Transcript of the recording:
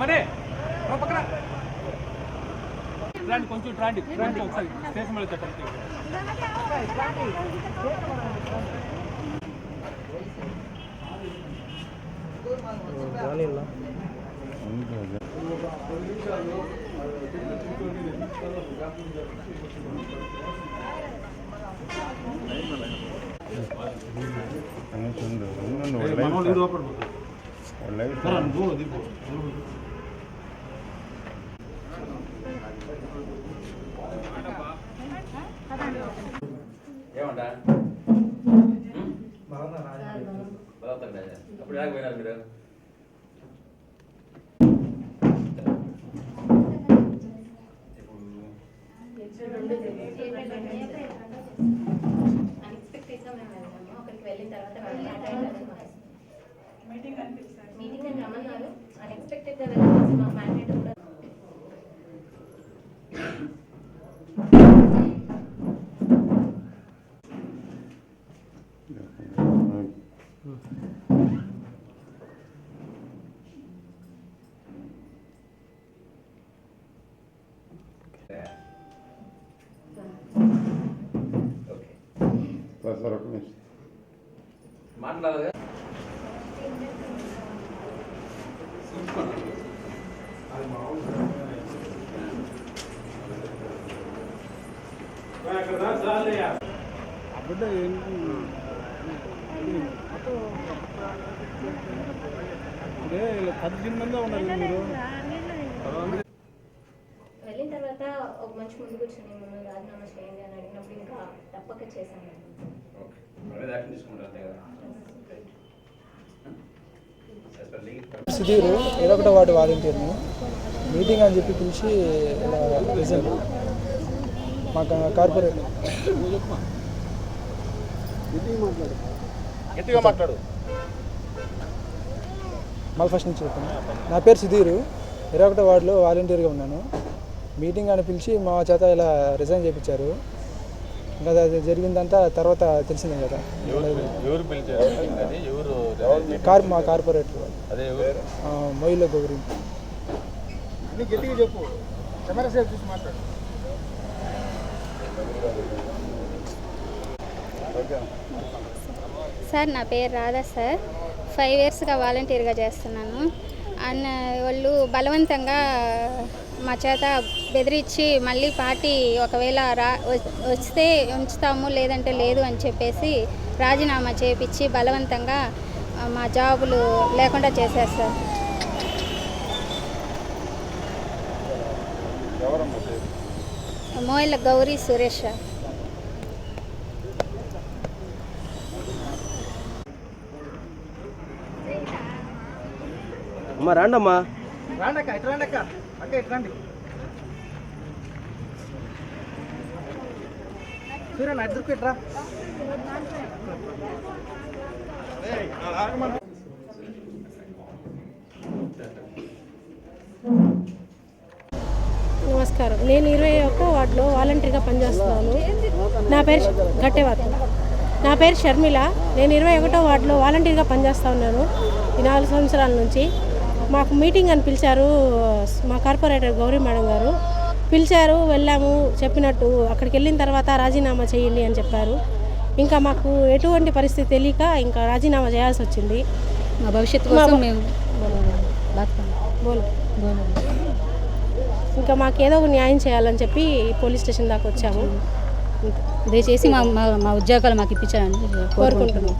మనే పక్కన. రండి కొంచెం రండి రండి ఒకసారి. స్టేషన్ మీద చెప్పండి. రాజా అప్పుడు ఎలాగ పోయినారు మీరు అన్ఎక్స్పెక్టెడ్గా మేము వెళ్ళాము అక్కడికి వెళ్ళిన తర్వాత మీటింగ్ అని రమ్మన్నారు. అన్ఎక్స్పెక్టెడ్గా వెళ్ళాము అసలు మా మ్యాండేట్ కూడా ఓకే. మాట్లాడదు పద్దెనిమిది మంది ఉన్నారు మీరు వెళ్ళిన తర్వాత ఒక మంచి ముందు కూర్చొని ముందు రాజీనామా చేయండి అని అడిగినప్పుడు ఇంకా తప్పక చేశాను. సుధీర్ ఇరవై ఒకటో వార్డు వాలంటీర్ని మీటింగ్ అని చెప్పి పిలిచి ఇలా రిజల్ట్ మా కార్పొరేట్. మళ్ళీ ఫస్ట్ నుంచి చెప్పాను నా పేరు సుధీర్. ఇరవై ఒకటో వార్డులో వాలంటీర్గా ఉన్నాను. మీటింగ్ అని పిలిచి మా చేత ఇలా రిజైన్ చేయించారు ఇంకా అది జరిగిందంతా తర్వాత తెలిసిందే కదా. ఎవరు కార్ మా కార్పొరేటర్ వాళ్ళు. అదే మొయిల గౌరీ గట్టిగా చెప్పు. కెమెరా సేఫ్ చూసి మాట్లాడు. సార్ నా పేరు రాధా సార్. ఫైవ్ ఇయర్స్గా వాలంటీర్గా చేస్తున్నాను. అన్న వాళ్ళు బలవంతంగా మా చేత బెదిరించి మళ్ళీ పార్టీ ఒకవేళ రా వస్తే ఉంచుతాము లేదంటే లేదు అని చెప్పేసి రాజీనామా చేపించి బలవంతంగా మా జాబులు లేకుండా చేసేస్తారు మోయిల గౌరీ సురేష్ సార్. అమ్మా రాండమ్మా. రాండక్క ఇటు రాండక్క. అక్క ఇటు రండి. సూర్య నా ఇద్దరు ఇట్రా నమస్కారం. నేను ఇరవై ఒక్క వార్డులో వాలంటీర్గా పనిచేస్తున్నాను. నా పేరు గట్టేవారు నా పేరు షర్మిల. నేను ఇరవై ఒకటో వార్డులో వాలంటీర్గా పనిచేస్తూ ఉన్నాను. ఈ నాలుగు సంవత్సరాల నుంచి మాకు మీటింగ్ అని పిలిచారు మా కార్పొరేటర్ గౌరీ మేడం గారు. పిలిచారు వెళ్ళాము చెప్పినట్టు అక్కడికి వెళ్ళిన తర్వాత రాజీనామా చేయండి అని చెప్పారు. ఇంకా మాకు ఎటువంటి పరిస్థితి తెలియక ఇంకా రాజీనామా చేయాల్సి వచ్చింది. మా భవిష్యత్తు కోసం మేము. బోలు. ఇంకా మాకు ఏదో ఒక న్యాయం చేయాలని చెప్పి పోలీస్ స్టేషన్ దాకా వచ్చాము. దయచేసి మా మా మా ఉద్యోగాలు మాకు ఇప్పించాలని కోరుకుంటున్నాం.